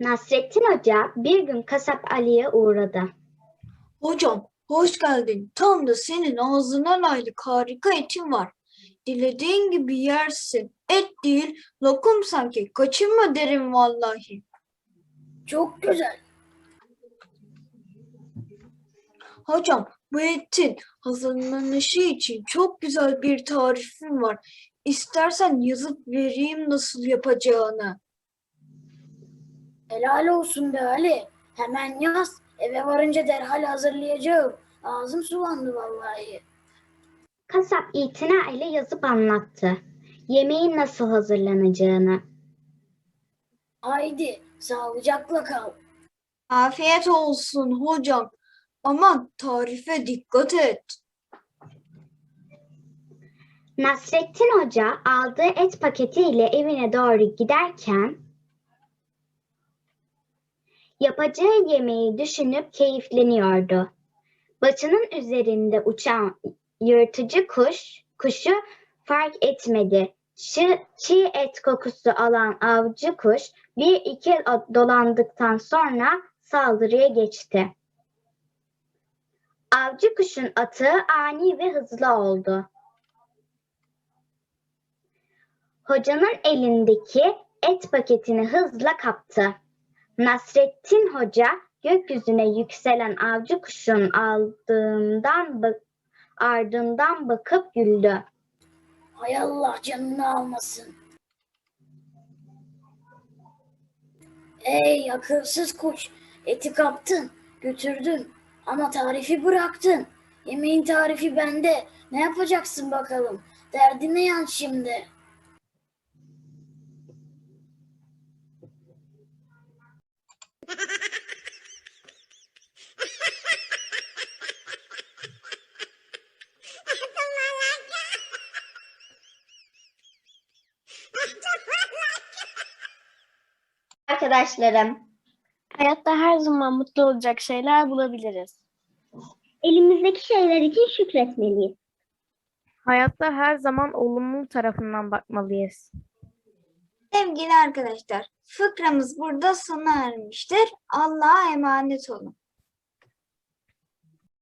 Nasrettin Hoca bir gün kasap Ali'ye uğradı. Hocam, hoş geldin. Tam da senin ağzına layık harika etin var. Dilediğin gibi yersin. Et değil, lokum sanki. Kaçınma derim vallahi. Çok güzel. Hocam, bu etin hazırlanışı için çok güzel bir tarifim var. İstersen yazıp vereyim nasıl yapacağını. Helal olsun be Ali. Hemen yaz. Eve varınca derhal hazırlayacağım. Ağzım sulandı vallahi. Kasap itina ile yazıp anlattı. Yemeğin nasıl hazırlanacağını. Haydi sağlıcakla kal. Afiyet olsun hocam. Aman tarife dikkat et. Nasrettin Hoca aldığı et paketiyle evine doğru giderken yapacağı yemeği düşünüp keyifleniyordu. Başının üzerinde uçan yırtıcı kuş, kuşu fark etmedi. Çiğ, çiğ et kokusu alan avcı kuş bir iki dolandıktan sonra saldırıya geçti. Avcı kuşun atığı ani ve hızlı oldu. Hocanın elindeki et paketini hızla kaptı. Nasrettin Hoca gökyüzüne yükselen avcı kuşun aldığından ardından bakıp güldü. Hay Allah canını almasın. Ey akılsız kuş. Eti kaptın, götürdün. Ama tarifi bıraktın. Yemeğin tarifi bende. Ne yapacaksın bakalım? Derdine yan şimdi. Arkadaşlarım, Hayatta her zaman mutlu olacak şeyler bulabiliriz. elimizdeki şeyler için şükretmeliyiz. Hayatta her zaman olumlu tarafından bakmalıyız. Sevgili arkadaşlar, fıkramız burada sona ermiştir. Allah'a emanet olun.